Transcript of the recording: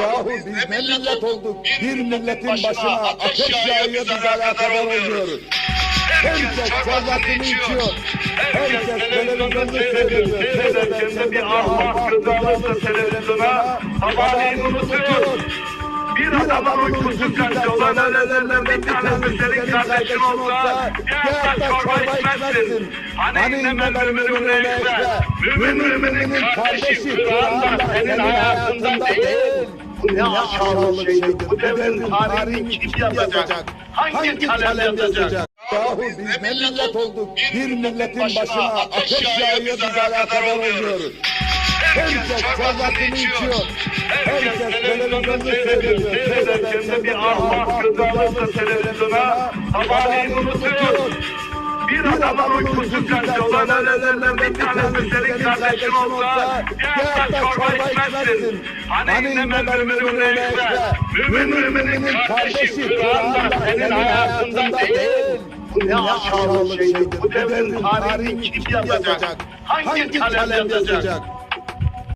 Yahu biz ne millet olduk? Bir milletin başına ateş yağıyor biz alakadar oluyoruz. Herkes şerbetini içiyor. Herkes televizyonda seyrediyor. Seyrederken de bir ahmak kız alırsa televizyona sabahleyin unutuyor. Bir adamın uykusu kaçtı. Olan ölenlerden bir tanesi senin kardeşin olsa gel de çorba içmezsin. Hani inneme müminin neyse. Mümin müminin kardeşi Kur'an'da senin hayatında değil. Bu ne aşağılık şeydir. Bu devrin tarihini kim yazacak? Hangi kalem yazacak? Yahu biz ne millet olduk? Bir milletin başına ateş yağıyor biz alakadar oluyoruz. Herkes şerbetini içiyor. Herkes televizyonda seyrediyor. Seyrederken de bir ahmak kız alırsa televizyona sabahleyin unutuyor. Bir adamın uykusu kaçtı. Olan ölenlerden bir tanesi senin kardeşin olsa gel de çorba içmezsin. Hani inneme müminin neyse. Mümin müminin kardeşi Kur'an'da senin hayatında değil. Ne aşağılık şeydir. Bu devrin tarihini kim yazacak? Hangi kalem yazacak?